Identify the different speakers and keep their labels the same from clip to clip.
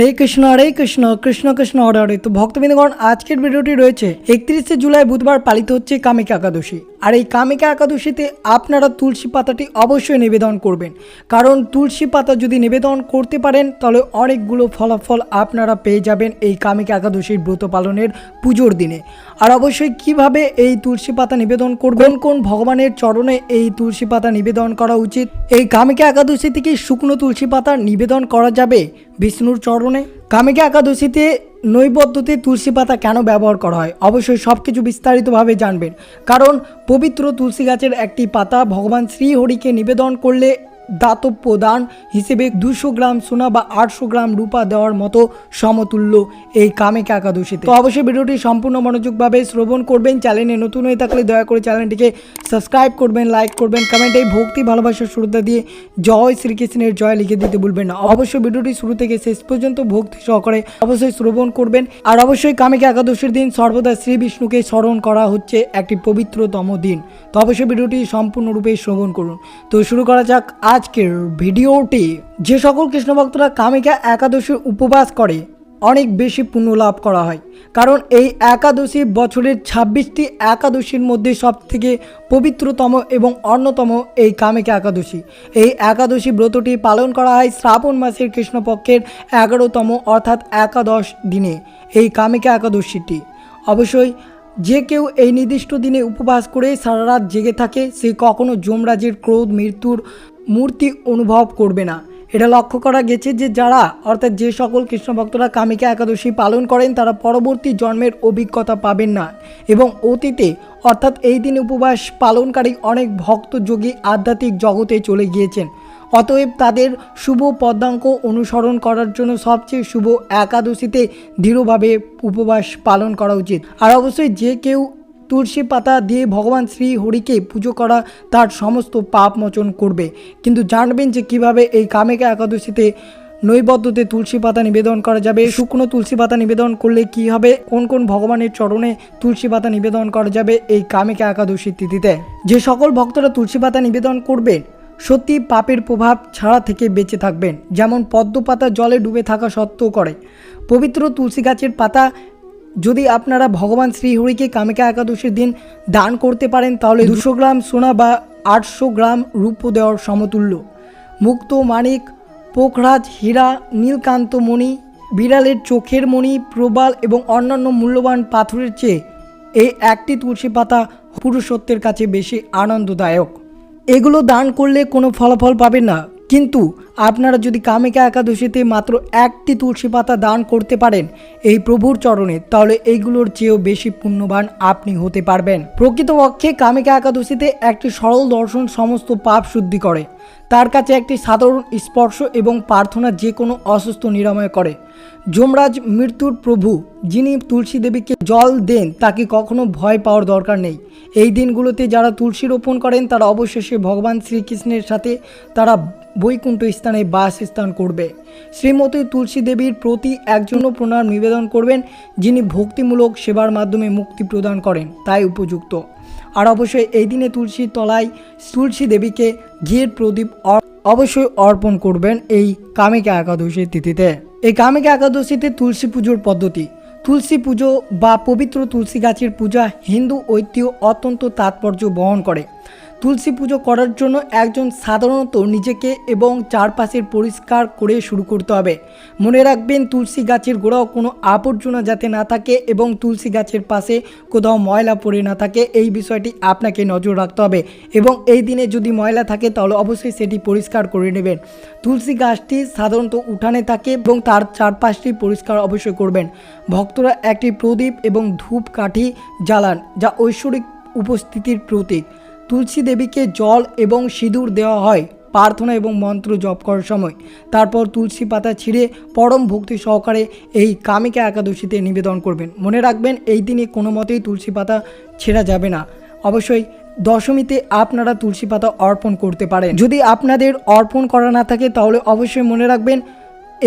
Speaker 1: হরে কৃষ্ণ হরে কৃষ্ণ কৃষ্ণ কৃষ্ণ, হরে হরে। তো ভক্তবৃন্দগণ, আজকের ভিডিওটি রয়েছে একত্রিশে জুলাই বুধবার পালিত হচ্ছে কামিকা একাদশী। আর এই কামিকা একাদশীতে আপনারা তুলসী পাতাটি অবশ্যই নিবেদন করবেন। কারণ তুলসী পাতা যদি নিবেদন করতে পারেন, তাহলে অনেকগুলো ফলাফল আপনারা পেয়ে যাবেন এই কামিকা একাদশীর ব্রত পালনের পুজোর দিনে। আর অবশ্যই কীভাবে এই তুলসী পাতা নিবেদন করবেন? কোন ভগবানের চরণে এই তুলসী পাতা নিবেদন করা উচিত? এই কামিকা একাদশী থেকে শুকনো তুলসী পাতা নিবেদন করা যাবে বিষ্ণুর চরণে? কামিকা একাদশীতে নৈবদ্যতে তুলসী পাতা কেন ব্যবহার করা হয়? অবশ্যই সব কিছু বিস্তারিতভাবে জানবেন। কারণ পবিত্র তুলসী গাছের একটি পাতা ভগবান শ্রীহরিকে নিবেদন করলে দাতব্য দান হিসেবে দুশো গ্রাম সোনা বা আটশো গ্রাম রূপা দেওয়ার মতো সমতুল্য এই কামেকা একাদশীতে। তো অবশ্যই ভিডিওটি সম্পূর্ণ মনোযোগভাবে শ্রবণ করবেন, চ্যানেলে নতুন হয়ে থাকলে দয়া করে চ্যানেলটিকে সাবস্ক্রাইব করবেন, লাইক করবেন কমেন্টে ভক্তি ভালোবাসার শ্রদ্ধা দিয়ে জয় শ্রীকৃষ্ণের জয় লিখে দিতে ভুলবেন না। অবশ্যই ভিডিওটি শুরু থেকে শেষ পর্যন্ত ভক্তি সহকারে অবশ্যই শ্রবণ করবেন। আর অবশ্যই কামিকা একাদশীর দিন সর্বদা শ্রী বিষ্ণুকে স্মরণ করা হচ্ছে একটি পবিত্রতম দিন। তো অবশ্যই ভিডিওটি সম্পূর্ণরূপে শ্রবণ করুন। তো শুরু করা যাক আজকের ভিডিওটি। যে সকল কৃষ্ণ ভক্তরা কামিকা একাদশী উপবাস করে, অনেক বেশি পুণ্য লাভ করা হয়। কারণ এই একাদশী বছরের ছাব্বিশটি একাদশীর মধ্যে সব থেকে পবিত্রতম এবং অন্যতম এই কামিকা একাদশী। এই একাদশী ব্রতটি পালন করা হয় শ্রাবণ মাসের কৃষ্ণপক্ষের এগারোতম অর্থাৎ একাদশ দিনে এই কামিকা একাদশীটি। অবশ্যই যে কেউ এই নির্দিষ্ট দিনে উপবাস করে সারা রাত জেগে থাকে, সে কখনো যমরাজের ক্রোধ, মৃত্যুর মূর্তি অনুভব করবে না। এটা লক্ষ্য করা গেছে যে যারা, অর্থাৎ যে সকল কৃষ্ণ ভক্তরা কামিকা একাদশী পালন করেন, তারা পরবর্তী জন্মের অভিজ্ঞতা পাবেন না। এবং অতীতে, অর্থাৎ এই দিন উপবাস পালনকারী অনেক ভক্ত যোগী আধ্যাত্মিক জগতে চলে গিয়েছেন। অতএব তাদের শুভ পদ্মাঙ্ক অনুসরণ করার জন্য সবচেয়ে শুভ একাদশীতে দৃঢ়ভাবে উপবাস পালন করা উচিত। আর অবশ্যই যে কেউ তুলসী পাতা দিয়ে ভগবান শ্রী হরিকে পুজো করা তার সমস্ত পাপ মোচন করবে। কিন্তু জানবেন যে কীভাবে এই কামেকা একাদশীতে নৈবদ্যতে তুলসী পাতা নিবেদন করা যাবে, শুকনো তুলসী পাতা নিবেদন করলে কি হবে, কোন কোন ভগবানের চরণে তুলসী পাতা নিবেদন করা যাবে এই কামিকা একাদশীর তিথিতে। যে সকল ভক্তরা তুলসী পাতা নিবেদন করবেন সত্যি পাপের প্রভাব ছাড়া থেকে বেঁচে থাকবেন যেমন পদ্ম পাতা জলে ডুবে থাকা সত্ত্বেও করে। পবিত্র তুলসী গাছের পাতা যদি আপনারা ভগবান শ্রীহরিকে কামিকা একাদশীর দিন দান করতে পারেন তাহলে দুশো গ্রাম সোনা বা আটশো গ্রাম রূপ দেওয়ার সমতুল্য। মুক্ত মানিক পোখরাজ হীরা নীলকান্ত মণি বিড়ালের চোখের মণি প্রবাল এবং অন্যান্য মূল্যবান পাথরের চেয়ে এই একটি তুলসী পাতা পুরুষত্বের কাছে বেশি আনন্দদায়ক। এগুলো দান করলে কোনো ফলাফল পাবেন না। কিন্তু আপনারা যদি কামিকা একাদশীতে মাত্র একটি তুলসী পাতা দান করতে পারেন এই প্রভুর চরণে, তাহলে এইগুলোর চেয়েও বেশি পুণ্যবান আপনি হতে পারবেন। প্রকৃতপক্ষে কামিকা একাদশীতে একটি সরল দর্শন সমস্ত পাপ শুদ্ধি করে। তার কাছে একটি সাধারণ স্পর্শ এবং প্রার্থনা যে কোনো অসুস্থ নিরাময় করে। যমরাজ মৃত্যুর প্রভু, যিনি তুলসী দেবীকে জল দেন, তাকে কখনো ভয় পাওয়ার দরকার নেই। এই দিনগুলোতে যারা তুলসী রোপণ করেন, তারা অবশেষে ভগবান শ্রীকৃষ্ণের সাথে তারা বৈকুণ্ঠ স্থানে বাস স্থান করবে। শ্রীমতী তুলসী দেবীর প্রতি একজন প্রণাম নিবেদন করবেন, যিনি ভক্তিমূলক সেবার মাধ্যমে মুক্তি প্রদান করেন, তাই উপযুক্ত। আর অবশ্যই এই দিনে তুলসী তলায় তুলসী দেবীকে ঘিয়ের প্রদীপ অবশ্যই অর্পণ করবেন এই কামিকা একাদশীর তিথিতে। এই কামিকা একাদশীতে তুলসী পুজোর পদ্ধতি। তুলসী পুজো বা পবিত্র তুলসী গাছের পূজা হিন্দু ঐতিহ্য অত্যন্ত তাৎপর্য বহন করে। তুলসী পুজো করার জন্য একজন সাধারণত নিজেকে এবং চারপাশের পরিষ্কার করে শুরু করতে হবে। মনে রাখবেন, তুলসী গাছের গোড়াও কোনো আবর্জনা যাতে না থাকে এবং তুলসী গাছের পাশে কোথাও ময়লা পড়ে না থাকে, এই বিষয়টি আপনাকে নজর রাখতে হবে। এবং এই দিনে যদি ময়লা থাকে, তাহলে অবশ্যই সেটি পরিষ্কার করে নেবেন। তুলসী গাছটি সাধারণত উঠানে থাকে এবং তার চারপাশটি পরিষ্কার অবশ্যই করবেন। ভক্তরা একটি প্রদীপ এবং ধূপ কাঠি জ্বালান, যা ঐশ্বরিক উপস্থিতির প্রতীক। তুলসী দেবীকে জল এবং সিঁদুর দেওয়া হয়, প্রার্থনা এবং মন্ত্র জপ করার সময়। তারপর তুলসী পাতা ছিঁড়ে পরম ভক্তি সহকারে এই কামিকা একাদশীতে নিবেদন করবেন। মনে রাখবেন, এই দিনে কোনো মতেই তুলসী পাতা ছেঁড়া যাবে না। অবশ্যই দশমীতে আপনারা তুলসী পাতা অর্পণ করতে পারেন। যদি আপনাদের অর্পণ করা না থাকে, তাহলে অবশ্যই মনে রাখবেন,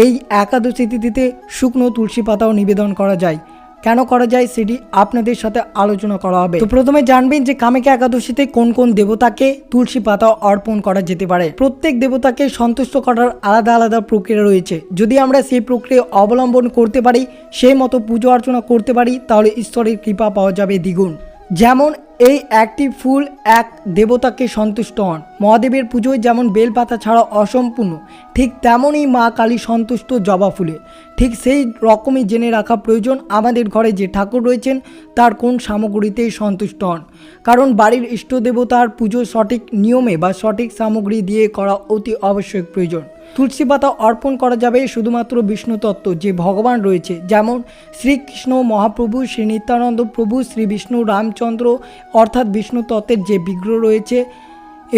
Speaker 1: এই একাদশী তিথিতে শুকনো তুলসী পাতাও নিবেদন করা যায়। কেন করা যায় সেটি আপনাদের সাথে আলোচনা করা হবে। তো প্রথমে জানবেন যে কামেকা একাদশীতে কোন কোন দেবতাকে তুলসী পাতা অর্পণ করা যেতে পারে। প্রত্যেক দেবতাকে সন্তুষ্ট করার আলাদা আলাদা প্রক্রিয়া রয়েছে। যদি আমরা সেই প্রক্রিয়া অবলম্বন করতে পারি, সেই মতো পুজো অর্চনা করতে পারি, তাহলে ঈশ্বরের কৃপা পাওয়া যাবে দ্বিগুণ। যেমন এই একটি ফুল এক দেবতাকে সন্তুষ্ট হন। মহাদেবের পুজোয় যেমন বেলপাতা ছাড়া অসম্পূর্ণ, ঠিক তেমনই মা কালী সন্তুষ্ট জবা ফুলে। ঠিক সেই রকমই জেনে রাখা প্রয়োজন আমাদের ঘরে যে ঠাকুর রয়েছেন, তার কোন সামগ্রীতেই সন্তুষ্ট হন। কারণ বাড়ির ইষ্ট দেবতার পুজো সঠিক নিয়মে বা সঠিক সামগ্রী দিয়ে করা অতি আবশ্যক প্রয়োজন। তুলসী পাতা অর্পণ করা যাবে শুধুমাত্র বিষ্ণু তত্ত্ব যে ভগবান রয়েছে, যেমন শ্রীকৃষ্ণ মহাপ্রভু, শ্রী নিত্যানন্দ প্রভু, শ্রী বিষ্ণু রামচন্দ্র, অর্থাৎ বিষ্ণু তত্ত্বের যে বিগ্রহ রয়েছে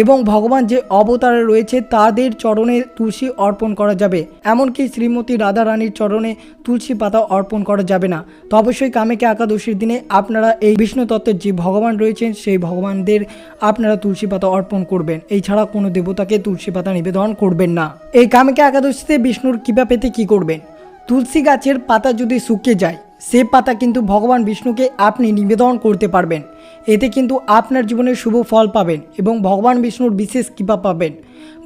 Speaker 1: এবং ভগবান যে অবতারে রয়েছে তাদের চরণে তুলসী অর্পণ করা যাবে। এমনকি শ্রীমতী রাধা রানীর চরণে তুলসী পাতা অর্পণ করা যাবে না। তো অবশ্যই কামেকে একাদশীর দিনে আপনারা এই বিষ্ণু তত্ত্বের যে ভগবান রয়েছেন, সেই ভগবানদের আপনারা তুলসী পাতা অর্পণ করবেন। এই ছাড়া কোনো দেবতাকে তুলসী পাতা নিবেদন করবেন না। এই কামেকে একাদশীতে বিষ্ণুর কৃপা পেতে কী করবেন? তুলসী গাছের পাতা যদি শুকিয়ে যায়, সে পাতা কিন্তু ভগবান বিষ্ণুকে আপনি নিবেদন করতে পারবেন। এতে কিন্তু আপনার জীবনে শুভ ফল পাবেন এবং ভগবান বিষ্ণুর বিশেষ কৃপা পাবেন।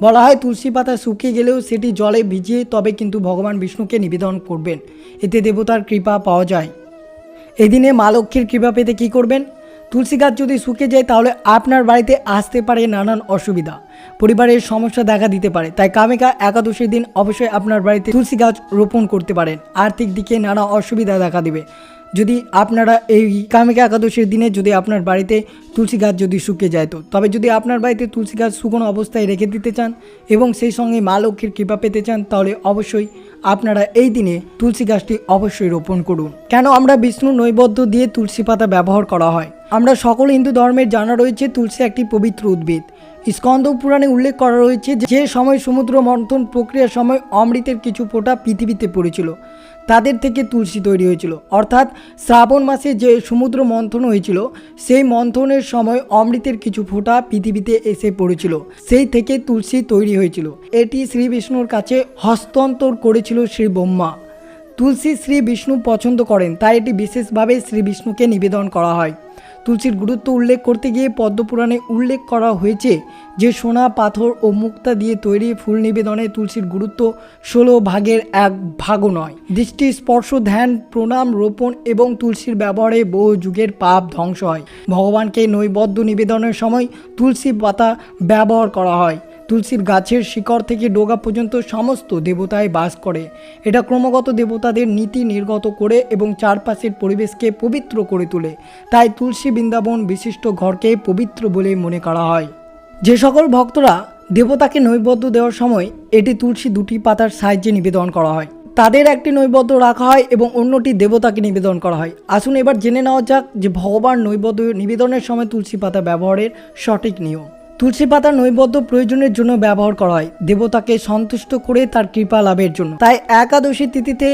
Speaker 1: বলা হয় তুলসী পাতা শুকিয়ে গেলেও সেটি জলে ভিজিয়ে তবে কিন্তু ভগবান বিষ্ণুকে নিবেদন করবেন। এতে দেবতার কৃপা পাওয়া যায়। এদিনে মা লক্ষ্মীর কৃপা পেতে কী করবেন? তুলসী গাছ যদি শুকিয়ে যায় তাহলে আপনার বাড়িতে আসতে পারে নানান অসুবিধা। পরিবারের সমস্যা দেখা দিতে পারে, তাই কামিকা একাদশীর দিন অবশ্যই আপনার বাড়িতে তুলসী গাছ রোপণ করতে পারেন। আর্থিক দিকে নানা অসুবিধা দেখা দিবে। যদি আপনারা এই কামিকা একাদশীর দিনে যদি আপনার বাড়িতে তুলসী গাছ যদি শুকিয়ে যায় তো, তবে যদি আপনার বাড়িতে তুলসী গাছ শুকনো অবস্থায় রেখে দিতে চান এবং সেই সঙ্গে মা লক্ষ্মীর কৃপা পেতে চান, তাহলে অবশ্যই আপনারা এই দিনে তুলসী গাছটি অবশ্যই রোপণ করুন। কেন আমরা বিষ্ণু নৈবদ্য দিয়ে তুলসী পাতা ব্যবহার করা হয়? আমরা সকল হিন্দু ধর্মের জানা রয়েছে তুলসী একটি পবিত্র উদ্ভিদ। স্কন্দ পুরাণে উল্লেখ করা রয়েছে যে সময় সমুদ্র মন্থন প্রক্রিয়ার সময় অমৃতের কিছু ফোঁটা পৃথিবীতে পড়েছিল। তাদের থেকে তুলসী তৈরি হয়েছিল। অর্থাৎ শ্রাবণ মাসে যে সমুদ্র মন্থন হয়েছিল, সেই মন্থনের সময় অমৃতের কিছু ফোঁটা পৃথিবীতে এসে পড়েছিল। সেই থেকে তুলসী তৈরি হয়েছিল। এটি শ্রী বিষ্ণুর কাছে হস্তান্তর করেছিল শ্রী ব্রহ্মা। তুলসী শ্রী বিষ্ণু পছন্দ করেন, তাই এটি বিশেষভাবে শ্রী বিষ্ণুকে নিবেদন করা হয়। তুলসীর গুরুত্ব উল্লেখ করতে গিয়ে পদ্মপুরাণে উল্লেখ করা হয়েছে যে সোনা, পাথর ও মুক্তা দিয়ে তৈরি ফুল নিবেদনে তুলসীর গুরুত্ব ষোলো ভাগের এক ভাগও নয়। দৃষ্টি, স্পর্শ, ধ্যান, প্রণাম, রোপণ এবং তুলসীর ব্যবহারে বহু যুগের পাপ ধ্বংস হয়। ভগবানকে নৈবদ্য নিবেদনের সময় তুলসী পাতা ব্যবহার করা হয়। তুলসীর গাছের শিকড় থেকে ডোগা পর্যন্ত সমস্ত দেবতায় বাস করে। এটা ক্রমাগত দেবতাদের নীতি নির্গত করে এবং চারপাশের পরিবেশকে পবিত্র করে তোলে। তাই তুলসী বৃন্দাবন বিশিষ্ট ঘরকে পবিত্র বলে মনে করা হয়। যে সকল ভক্তরা দেবতাকে নৈবদ্য দেওয়ার সময় এটি তুলসী দুটি পাতার সাহায্যে নিবেদন করা হয়। তাদের একটি নৈবদ্য রাখা হয় এবং অন্যটি দেবতাকে নিবেদন করা হয়। আসুন এবার জেনে নেওয়া যাক যে ভগবান নৈবদ্য নিবেদনের সময় তুলসী পাতা ব্যবহারের সঠিক নিয়ম। তুলসী পাতা নৈবদ্য প্রয়োজনের জন্য ব্যবহার করা হয়। দেবতাকে সন্তুষ্ট করে তার কৃপা লাভের জন্য। তাই একাদশী তিথিতে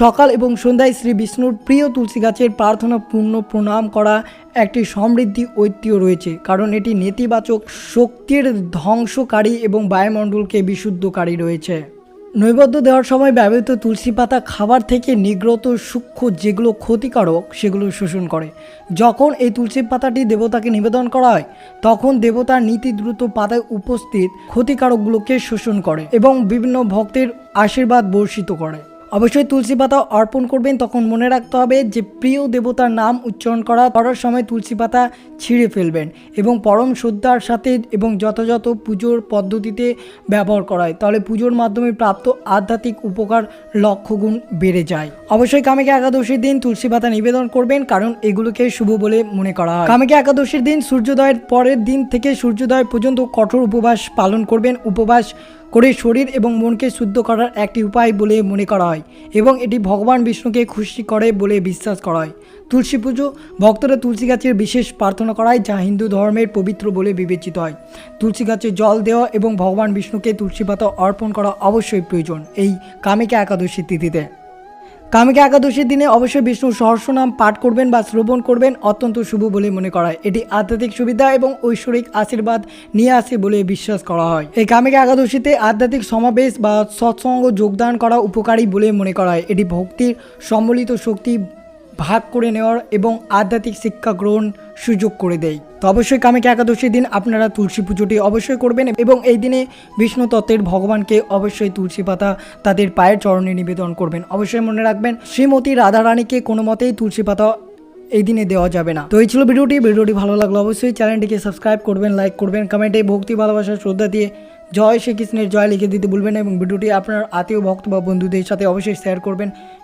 Speaker 1: সকাল এবং সন্ধ্যায় শ্রী বিষ্ণুর প্রিয় তুলসী গাছের প্রার্থনা পূর্ণ প্রণাম করা একটি সমৃদ্ধি ঐতিহ্য রয়েছে। কারণ এটি নেতিবাচক শক্তির ধ্বংসকারী এবং বায়ুমণ্ডলকে বিশুদ্ধকারী রয়েছে। নৈবেদ্য দেওয়ার সময় ব্যবহৃত তুলসী পাতা খাবার থেকে নিগ্রত সূক্ষ্ম যেগুলো ক্ষতিকারক, সেগুলো শোষণ করে। যখন এই তুলসী পাতাটি দেবতাকে নিবেদন করা হয়, তখন দেবতার নীতি দ্রুত পাতায় উপস্থিত ক্ষতিকারকগুলোকে শোষণ করে এবং বিভিন্ন ভক্তের আশীর্বাদ বর্ষিত করে। অবশ্যই তুলসী পাতা অর্পণ করবেন, তখন মনে রাখতে হবে যে প্রিয় দেবতার নাম উচ্চারণ করা, করার সময় তুলসী পাতা ছিঁড়ে ফেলবেন এবং পরম শ্রদ্ধার সাথে এবং যথাযথ পুজোর পদ্ধতিতে ব্যবহার করা হয়। তাহলে পুজোর মাধ্যমে প্রাপ্ত আধ্যাত্মিক উপকার লক্ষগুণ বেড়ে যায়। অবশ্যই কামেকে একাদশীর দিন তুলসী পাতা নিবেদন করবেন, কারণ এগুলোকে শুভ বলে মনে করা হয়। কামেকে একাদশীর দিন সূর্যোদয়ের পরের দিন থেকে সূর্যোদয় পর্যন্ত কঠোর উপবাস পালন করবেন। উপবাস করে শরীর এবং মনকে শুদ্ধ করার একটি উপায় বলে মনে করা হয় এবং এটি ভগবান বিষ্ণুকে খুশি করে বলে বিশ্বাস করা হয়। তুলসী পুজো ভক্তরা তুলসী গাছের বিশেষ প্রার্থনা করায় যা হিন্দু ধর্মের পবিত্র বলে বিবেচিত হয়। তুলসী গাছে জল দেওয়া এবং ভগবান বিষ্ণুকে তুলসী পাতা অর্পণ করা অবশ্যই প্রয়োজন। এই কামিকা একাদশী তিথিতে। কামিকা একাদশীর দিনে অবশ্যই বিষ্ণু সহস্রনাম পাঠ করবেন বা শ্রবণ করবেন, অত্যন্ত শুভ বলে মনে করা হয়। এটি আধ্যাত্মিক সুবিধা এবং ঐশ্বরিক আশীর্বাদ নিয়ে আসে বলে বিশ্বাস করা হয়। এই কামিকা একাদশীতে আধ্যাত্মিক সমাবেশ বা সৎসঙ্গ যোগদান করা উপকারী বলে মনে করা হয়। এটি ভক্তির সম্মিলিত শক্তি ভাগ করে নেওয়ার এবং আধ্যাত্মিক শিক্ষা গ্রহণ সুযোগ করে দেয়। তো অবশ্যই কামিকা একাদশীর দিন আপনারা তুলসী পুজোটি অবশ্যই করবেন এবং এই দিনে বিষ্ণু তত্ত্বের ভগবানকে অবশ্যই তুলসী পাতা তাদের পায়ের চরণে নিবেদন করবেন। অবশ্যই মনে রাখবেন, শ্রীমতী রাধারানীকে কোনো মতেই তুলসী পাতা এই দিনে দেওয়া যাবে না। তো এই ছিল ভিডিওটি। ভিডিওটি ভালো লাগল অবশ্যই চ্যানেলটিকে সাবস্ক্রাইব করবেন, লাইক করবেন, কমেন্টে ভক্তি, ভালোবাসা, শ্রদ্ধা দিয়ে জয় শ্রীকৃষ্ণের জয় লিখে দিতে ভুলবেন এবং ভিডিওটি আপনার আত্মীয়, ভক্ত বা বন্ধুদের সাথে অবশ্যই শেয়ার করবেন।